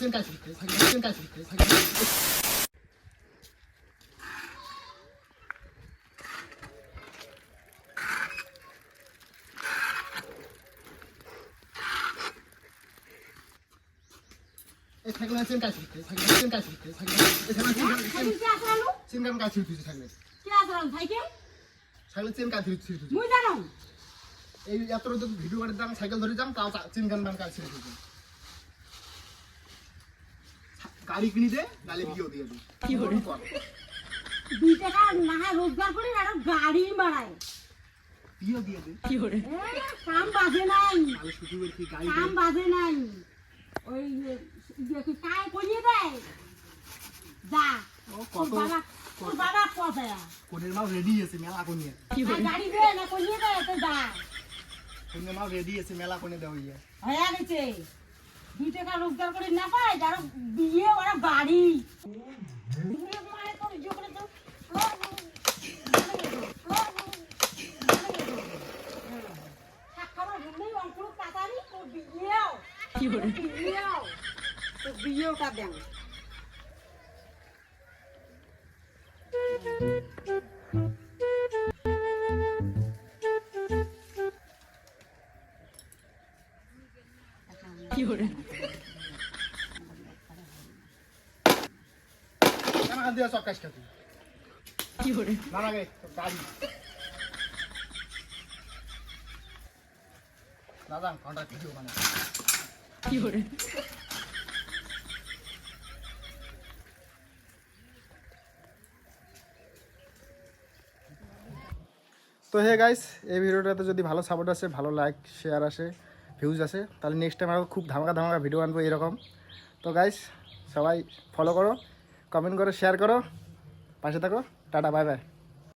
Chain কাছে cycle chain কাছে cycle এই সাইকেল চেন কাছে সাইকেল চেন কাছে সাইকেল এই সাইকেল সাইকেল কে আসরালো চেন কাম কাছে তুই সাইকেল কে আসরালো সাইকেল সাইকেল চেন কাছে তুই মুই জানো এই এত ভিডিও করে দাম সাইকেল ধরে যাম তাও চেন কাম কাম কাছে তুই গাড়ি কিনি দে গাড়ি বিয়ে দিয়ে দে। কি হলো দুই টাকা না হয় রোজগার করে আর গাড়ি মারায় বিয়ে দিয়ে দে। এ, কাম বাজে নাই। তাহলে শুধু বলছি গাড়ি কাম বাজে নাই। ওই ইয়ে কি কায় করিয়ে দেয়? যা ও কত বাবা তোর বাবা কথা কোনের মাল রেডি আছে মেলা কোনে গাড়ি দে না করিয়ে দেয় তো যা। কোনের মাল রেডি আছে মেলা কোনে দেওয়া হয়ে গেছে। দুই টাকা রোজগার করে না পায় যারা বিয়ে ওরা গাড়ি মায়ের তোর ইয়ে করে তো বিয়েওটা দেন কেন হাত দিয়ে সব কি করে দাদা ঘণ্টা ভিডিও তো হে গাইস, এই ভিডিওটাতে যদি ভালো সাপোর্ট আসে, ভালো লাইক শেয়ার আসে ভিউজ আছে, তাহলে নেক্সট টাইম আরও খুব ধামাকা ধামাকা ভিডিও আনব এরকম। তো গাইস সবাই ফলো করো কমেন্ট করো শেয়ার করো, পাশে থাকো, টাটা বাই বাই